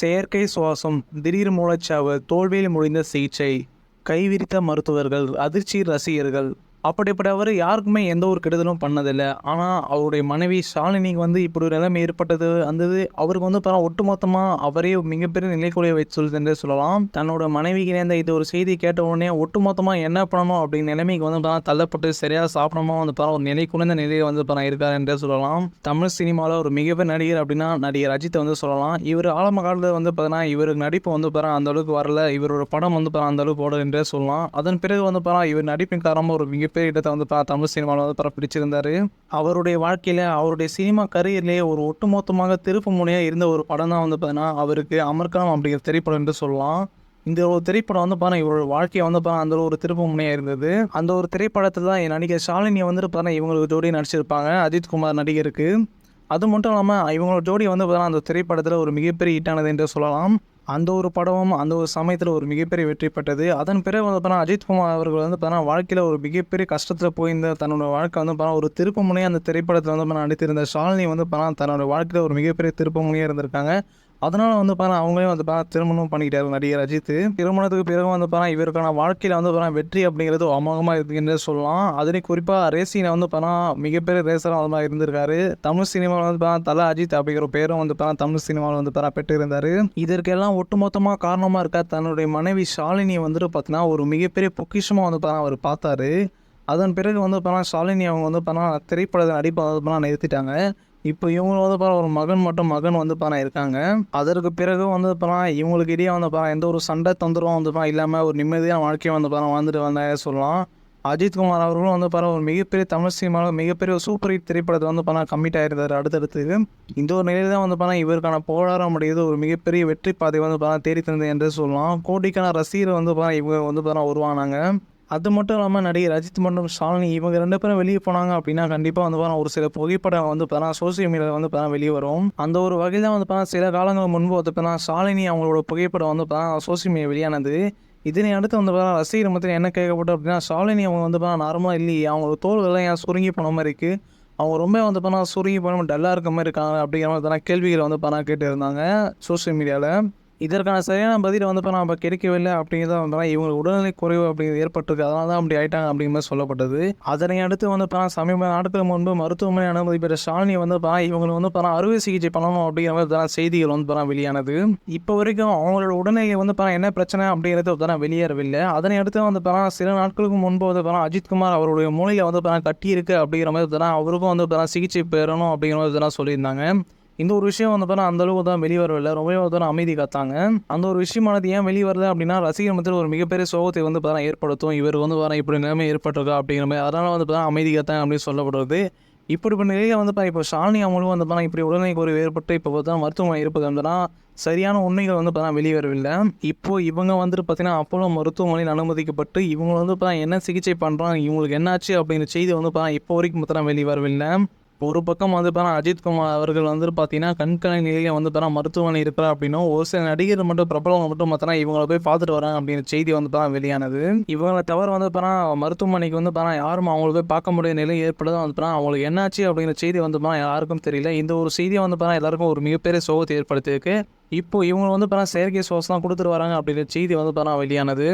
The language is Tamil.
செயற்கை சுவாசம் திடீர் மூளைச்சாவு தோல்வியில் முடிந்த சிகிச்சை கைவிரித்த மருத்துவர்கள் அதிர்ச்சி ரசிகர்கள் அப்படிப்பட்டவர் யாருக்குமே எந்த ஒரு கெடுதலும் பண்ணதில்லை. ஆனால் அவருடைய மனைவி ஷாலினிக்கு வந்து இப்படி ஒரு நிலைமை ஏற்பட்டது அந்தது அவருக்கு வந்து பரவ ஒட்டுமொத்தமாக அவரே மிகப்பெரிய நிலைக்குறைய வச்சு சொல்லுதுன்றே சொல்லலாம். தன்னோட மனைவிக்கு நேர்ந்த இது ஒரு செய்தி கேட்ட உடனே ஒட்டுமொத்தமாக என்ன பண்ணணும் அப்படிங்கிற நிலைமைக்கு வந்து பார்த்தா தள்ளப்பட்டு சரியாக சாப்பிடாம வந்து பார்த்தா ஒரு நிலை குறைந்த நிலையை வந்து பார்த்தா இருக்கார் என்றே சொல்லலாம். தமிழ் சினிமாவில் ஒரு மிகப்பெரிய நடிகர் அப்படின்னா நடிகர் அஜித்தை வந்து சொல்லலாம். இவர் ஆரம்ப காலத்தில் வந்து பார்த்தீங்கன்னா இவருக்கு நடிப்பு வந்து பார்த்தா அந்த அளவுக்கு வரல. இவரோட படம் வந்து பார்த்தா அந்த அளவுக்கு போடல என்றே சொல்லலாம். அதன் பிறகு வந்து பார்த்தா இவர் நடிப்பின் காரணமாக ஒரு மிக இடத்தை வந்து பா தமிழ் சினிமாவில் வந்து பாரு அவருடைய வாழ்க்கையில் அவருடைய சினிமா கரியர்லேயே ஒரு ஒட்டுமொத்தமாக திருப்பு முனையாக இருந்த ஒரு படம் தான் வந்து பார்த்தீங்கன்னா அவருக்கு அமர்கலாம் அப்படிங்கிற திரைப்படம் என்று சொல்லலாம். இந்த ஒரு திரைப்படம் வந்து பாருங்கள் இவரோட வாழ்க்கையை வந்து பாருங்கள் அந்த ஒரு திருப்பு முனையாக இருந்தது. அந்த ஒரு திரைப்படத்தில் தான் என் நடிகர் ஷாலினியை வந்துட்டு பாருங்கள் இவங்களுக்கு ஜோடி நடிச்சிருப்பாங்க. அஜித் குமார் நடிகருக்கு. அது மட்டும் இல்லாமல் இவங்களோட ஜோடி வந்து பார்த்தீங்கன்னா அந்த திரைப்படத்தில் ஒரு மிகப்பெரிய ஹிட்டானது என்று சொல்லலாம். அந்த ஒரு படமும் அந்த ஒரு சமயத்தில் ஒரு மிகப்பெரிய வெற்றி பெற்றது. அதன் பிறகு வந்து பார்த்தா அஜித் குமார் அவர்கள் வந்து பார்த்தா வாழ்க்கையில் ஒரு மிகப்பெரிய கஷ்டத்தில் போயிருந்த தன்னோட வாழ்க்கை வந்து பார்த்தா ஒரு திருப்பமுனையாக அந்த திரைப்படத்தில் வந்து பார்த்தா நடித்திருந்த ஷாலினி வந்து பார்த்தா தன்னோட வாழ்க்கையில் ஒரு மிகப்பெரிய திருப்பு முனையாக இருந்திருக்காங்க. அதனால வந்து பாருங்க அவங்களே வந்து பாருங்க திருமணம் பண்ணிக்கிட்டாரு நடிகர் அஜித் திருமணத்துக்கு பிறகு வந்து பாருங்க இவருக்கான வாழ்க்கையில் வந்து பாருங்க வெற்றி அப்படிங்கிறது அமோகமாக இருக்குன்னு சொல்லலாம். அதுலேயும் குறிப்பாக ரேசினை வந்து பாருங்க மிகப்பெரிய ரேசராக வந்து மாதிரி இருந்திருக்காரு. தமிழ் சினிமாவில் வந்து பாருங்க தலா அஜித் அப்படிங்கிற பேரும் வந்து பாருங்க தமிழ் சினிமாவில் வந்து பாருங்க பெற்றிருந்தார். இதற்கெல்லாம் ஒட்டுமொத்தமாக காரணமாக இருக்க தன்னுடைய மனைவி ஷாலினியை வந்துட்டு பார்த்தீங்கன்னா ஒரு மிகப்பெரிய பொக்கிஷமாக வந்து பாருங்க அவர் பார்த்தாரு. அதன் பிறகு வந்து பார்த்தா ஷாலினி அவங்க வந்து பார்த்தா திரைப்படத்தை நடிப்பை வந்து பார்த்தா நிறுத்திட்டாங்க இப்போ இவங்க வந்து பார்த்தா ஒரு மகன் மட்டும் மகன் வந்து பார்த்தா இருக்காங்க அதற்கு பிறகு வந்து பார்த்தா இவங்களுக்கு இடையே வந்து பார்த்தா எந்த ஒரு சண்டை தொந்தரவும் வந்து பார்த்தா இல்லாமல் ஒரு நிம்மதியான வாழ்க்கையை வந்து பார்த்தா வாழ்ந்துட்டு வந்தாங்க சொல்லலாம் அஜித்குமார் அவர்களும் வந்து பார்த்தா ஒரு மிகப்பெரிய தமிழ் சினிமாவில் மிகப்பெரிய ஒரு சூப்பர் ஹிட் திரைப்படத்தை வந்து பார்த்தா கம்மிட் ஆகிருந்தார் அடுத்தடுத்து இந்த ஒரு நிலையில் தான் வந்து பார்த்தா இவருக்கான போராடம் முடியுது ஒரு மிகப்பெரிய வெற்றி பாதை வந்து பார்த்தா தேடி தந்தது என்று சொல்லலாம் கோடிக்கான ரசிகர் வந்து பார்த்தா இவங்க வந்து பார்த்தா உருவானாங்க அது மட்டும் இல்லாமல் நடிகர் அஜித் மற்றும் ஷாலினி இவங்க ரெண்டு பேரும் வெளியே போனாங்க அப்படின்னா கண்டிப்பாக வந்து பார்த்தா ஒரு சில புகைப்படம் வந்து பார்த்தா சோசியல் மீடியாவில் வந்து பார்த்தா வெளியே வரும். அந்த ஒரு வகையில் வந்து பார்த்தா சில காலங்கள் முன்பு வந்து பார்த்தா ஷாலினி அவங்களோட புகைப்படம் வந்து பார்த்தா சோசியல் மீடியா வெளியானது. இதனை அடுத்து வந்து பார்த்தா ரசிகர் மத்தியில் என்ன கேட்கப்பட்டோம் அப்படின்னா ஷாலினி அவங்க வந்து பார்த்தா நார்மலாக இல்லையே அவங்களோட தோள்கள்லாம் ஏன் சுருங்கி போன மாதிரி இருக்குது அவங்க ரொம்ப வந்து பார்த்தா சுருங்கி போன டல்லாக இருக்க மாதிரி இருக்காங்க அப்படிங்கிற மாதிரி பார்த்தா கேள்விகளை வந்து பார்த்தா கேட்டு இருந்தாங்க சோசியல் மீடியாவில் இதற்கான சரியான பதிலை வந்து இப்போ நம்ம கிடைக்கவில்லை அப்படிங்கிறத வந்து இவங்க உடல்நிலை குறைவு அப்படிங்கிறது ஏற்பட்டிருக்கு அதனால தான் அப்படி ஆயிட்டாங்க அப்படிங்கிற மாதிரி சொல்லப்பட்டது அதனை அடுத்து வந்து இப்போ சமீப நாட்கள் முன்பு மருத்துவமனை அனுமதி பெற்ற ஸ்டாலினி வந்து இப்போ இவங்களுக்கு வந்து இப்போ அறுவை சிகிச்சை பண்ணணும் அப்படிங்கிற மாதிரி செய்திகள் வந்து இப்போ வெளியானது இப்போ வரைக்கும் அவங்களோட உடல்நிலை வந்து இப்போ என்ன பிரச்சனை அப்படிங்கிறது இப்போ வெளியேறவில்லை அதனை அடுத்து வந்து இப்போ சில நாட்களுக்கு முன்பு வந்து இப்போ அஜித்குமார் அவருடைய மூலையில் வந்து இப்போ கட்டி இருக்கு அப்படிங்கிற மாதிரி இப்போ அவருக்கும் வந்து இப்போ சிகிச்சை பெறணும் அப்படிங்கிற மாதிரி இதெல்லாம் சொல்லியிருந்தாங்க இந்த ஒரு விஷயம் வந்து பார்த்தா அந்த அளவுக்கு தான் வெளியே வரவில்லை. ரொம்பவே வந்து அமைதி காத்தாங்க. அந்த ஒரு விஷயமானது ஏன் வெளியே வருது அப்படின்னா ரசிகர் மத்தியில் ஒரு மிகப்பெரிய சோகத்தை வந்து பார்த்தா ஏற்படுத்தும். இவர் வந்து வர இப்படி நிலைமை ஏற்பட்டிருக்கா அப்படிங்கிற மாதிரி. அதனால் வந்து பார்த்தா அமைதி காத்தாங்க அப்படின்னு சொல்லப்படுறது. இப்படிப்பட்ட நிலையில் வந்து பார்த்தா இப்போ ஷாலினி அமலும் வந்து பார்த்தா இப்படி உடல்நிலை குறைவு ஏற்பட்டு இப்போ பார்த்தா மருத்துவமனை இருப்பது வந்துன்னா சரியான உண்மைகள் வந்து பார்த்தா வெளியே வரவில்லை. இப்போ இவங்க வந்துட்டு பார்த்தீங்கன்னா அப்போலோ மருத்துவமனையில் அனுமதிக்கப்பட்டு இவங்க வந்து பார்த்தா என்ன சிகிச்சை பண்ணுறாங்க இவங்களுக்கு என்னாச்சு அப்படிங்கிற செய்தி வந்து பார்த்தா இப்போ வரைக்கும் பார்த்தா வெளியே வரவில்லை. ஒரு பக்கம் வந்து பார்த்தா அஜித்குமார் அவர்கள் வந்து பார்த்தீங்கன்னா கண்கலை நிலையில் வந்து பார்த்தா மருத்துவமனை இருக்கிறா அப்படின்னா ஒரு சில நடிகர் மட்டும் பிரபலம் மட்டும் பார்த்தா இவங்களை போய் பார்த்துட்டு வராங்க அப்படிங்கிற செய்தி வந்து பார்த்தா வெளியானது இவங்களை தவிர வந்து பார்த்தா மருத்துவமனைக்கு வந்து பார்த்தா யாரும் அவங்கள போய் பார்க்க முடியாத நிலை ஏற்படுது வந்து பார்த்தா அவங்களுக்கு என்னாச்சு அப்படிங்கிற செய்தி வந்து பார்த்தா யாருக்கும் தெரியல இந்த ஒரு செய்தியை வந்து பார்த்தா எல்லாருக்கும் ஒரு மிகப்பெரிய சோகத்தை ஏற்படுத்தியிருக்கு இப்போ இவங்க வந்து பார்த்தா செயற்கை சுவாசம் கொடுத்துட்டு வராங்க அப்படிங்கிற செய்தி வந்து பார்த்தா வெளியானது